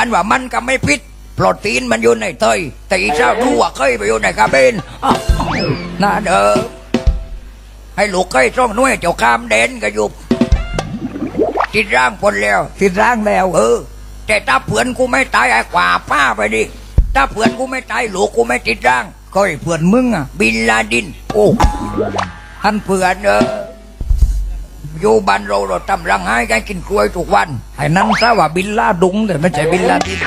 อันว่ามันก็ไม่พิษโปรตีนมันอยู่ในเตยแต่อีเจ้าดูว่าเคยไปอยู่ในกระเบนน่าเด้อให้ลูกเคยช่องน้ยเจ้าข้ามเด่นก็อยู่ติดร่างคนแล้วติดร่างแล้ว เออ แต่ถ้าเผื่อนกูไม่ตายไอ้กว่าป้าไปดิถ้าเผื่อนกูไม่ตายลูกกูไม่ติดร่างก็ไอ้เพื่อนมึงอะบินลาดิน โอ้ท่านเผื่อนเออ อยู่บ้านเราเราทำรังให้กันกินกล้วยทุกวันไอ้นั้นซะว่าบินลาดุงแต่ไม่ใช่บินลาดิน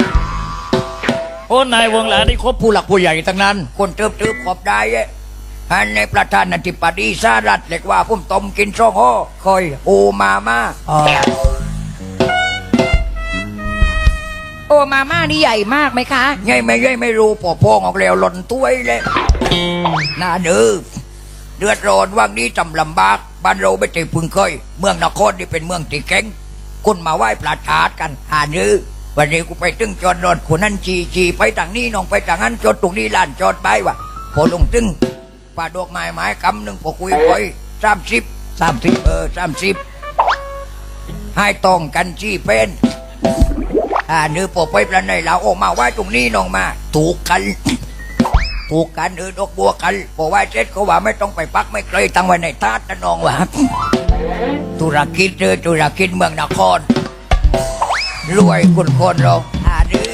โอ้นายวงหลานี่ครบผู้หลักผู้ใหญ่ทั้งนั้น คนเติบเติบขอบได้เอ้อันในประธานาธิบดีสหรัฐเรียกว่าผมต้มกินช่องห่อคอยโอมามาอ๋อโอ้มาม่านี่ใหญ่มากไหมคะไงไม่ไงไม่รู้พอพองออกแล้วหล่นตัวยเลยน่าเดือเดือดร้อนว่างนี้จำลำบาก บ้านเราไม่ได้พึงเคย เมืองนครนี่เป็นเมืองที่แข็งคนมาไหว้ปลาชาดกันอ่านยื้อวันนี้กูไปตึงจอดรถคนนั้นจีจีไปทางนี้น้องไปทางนั้นจอดตรงนี้ลานจอดไปวะพอลงตึงป่าดอกไม้ไม้คำหนึ่งพอคุยไปสามสิบสามสิบเออสามสิบให้ตองกันจี้เป็นอ่าเนื้อปอไปปลาในเราออกมาไหว้ตรงนี้น้องมา ถูกกัน ถูกกันเออดอกบัวกันพอไหว้เสร็จเขาว่าไม่ต้องไปปักไม่เคยตั้งไว้ในทาสนะนองว่าธุรกิจเออธุรกิจเมืองนคร รวยคุณคนเราอ่าดื้อ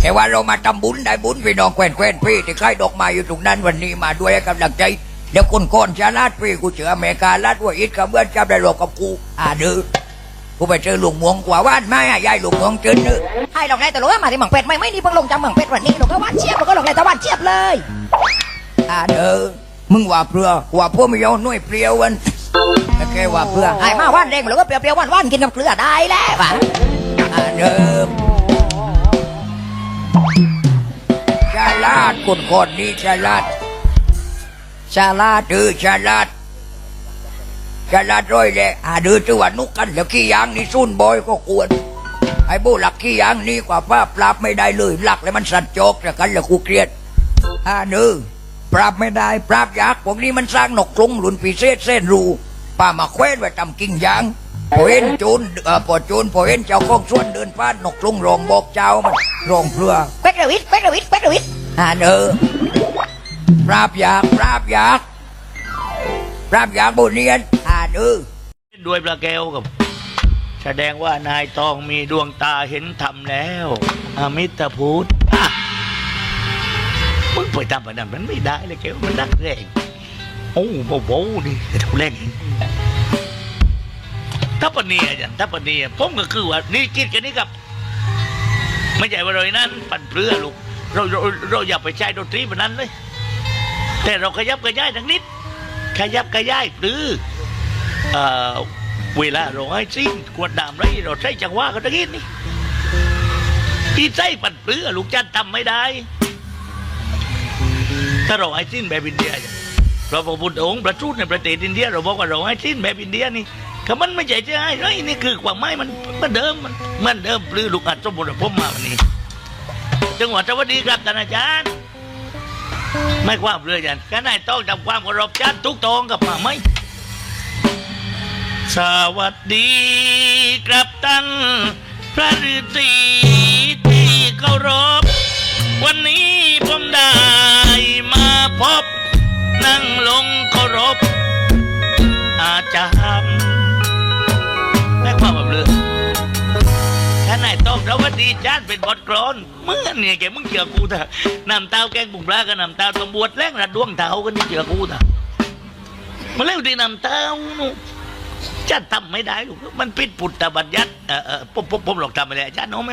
แต่ว่าเรามาทำบุญได้บุญพี่น้องแควนแควนพี่ที่ใกล้ดอกไม้อยู่ตรงนั้นวันนี้มาด้วยกำลังใจเดี๋ยวคนคนจะลาดพี่กูเจออเมริกาลาดว่าอิดกับเพื่อนจับได้หลอกกับกูอ่าดื้อ กูไปเจอหลวงมวงกว่าว่านไม่อะยายหลวงมวงเจนเนอะให้ลงได้แต่ลงมาที่เมืองเป็ดไม่ไม่นี่เพิ่งลงจากเมืองเป็ดวันนี้หลงก็วันเชียบมันก็ลงได้ต่วันเชียบเลยอ่าเด้อมึงว่าเปลือว่าพวกไม่ยอมหน่วยเปรียววันแต่แค่ว่าเปลือไอ้มาวันเร่งแล้วก็เปรี้ยวๆวันๆกินกับเกลือได้แล้วว่ะอ่าเด้อชาลาดคนคนนี้ชาลาดชาลาดเออชาลาด ชาลาดร้อยเลยอ่าเด้อจังหวัดนุกกันแล้วขี้ยางนี่ซุ่นบอยก็กวนไอ้บูหลักขี้ยางนี่กว่าป้าปราบไม่ได้เลยหลักแล้วมันสัตว์โจกแต่กันแล้วกูเกลียดอ่าเด้อปราบไม่ได้ปราบยากพวกนี้มันสร้างนกกรุงหลุนปีเศษเส้นรูป้ามาแคว้นไว้ทำกิ่งยางพอเห็นจูนเอ่อพอจูนพอเห็นเจ้าของสวนเดินผ่านนกกรุงรองบอกเจ้ามันรองเพื่อเป็ดระวิดเป็ดระวิดเป็ดระวิดอ่าเนอปราบยากปราบยากปราบยากบุเนียนอ่า เนอด้วยปลาแก้วกับ แสดงว่านายตองมีดวงตาเห็นธรรมแล้วอมิตรพูดอะมึงไปทำแบบนั้นมันไม่ได้เลยแกวมันนักแรงโอ้โหโว้นี่ทุเล่นถ้าปเนียจันถ้าปเนียผมก็คือว่านี่คิดกันนี่กับ ไม่ใช่ว่าเรานั้นปั่นเปลือลูกเราเราเราอย่าไปใช้ดนตรีแบบนั้นเลย แต่เราขยับกระย้ายทั้งนิด ขยับกระย้ายปลือ เอ่อเวลาเราให้สิ้นกวดดามไรเราใช้จังหวะกันตะกี้นี่ที่ใช้ปั่นเปลือลูกจันทำไม่ได้ ถ้าเราให้สิ้นแบบอินเดียเนี่ยเราพระพุทธองค์ประทูตในประเทศอินเดีย เราบอกว่าเราให้สิ้นแบบอินเดียนี่ก็มันไม่ใช่จะให้ไรนี่คือความหมายมันเหมันเดิมมันเหมันเดิมปลือลูกอัดสมบูรณ์ผมมาวันนี้ จังหวัดสวัสดีครับท่านอาจารย์ ไม่ความเรือยันก็นายต้องทำความเคารพจันทุกตองกับมาไหม สวัสดีครับท่านพระฤาษีที่เคารพ วันนี้ผมได้มาพบ นั่งลงเคารพ อาจารย์แม่ความแบบเรือถ้านายต้องสวัสดีจาเป็นบทกลอนเมื่อเนี่ยแกมึงเจอกูเถอะนำเต้าแกงบุงปลากับนำเต้าตำบวดแรงระดวงเท้ากันนี่เจอกูเถอะมาเล่นดีนำเต้านู่ จะทำไม่ได้ลูกมันปิดปุตตบัญญัติเออเออผมผมผมหลอกทำไม่ได้อาจารย์น้องไม่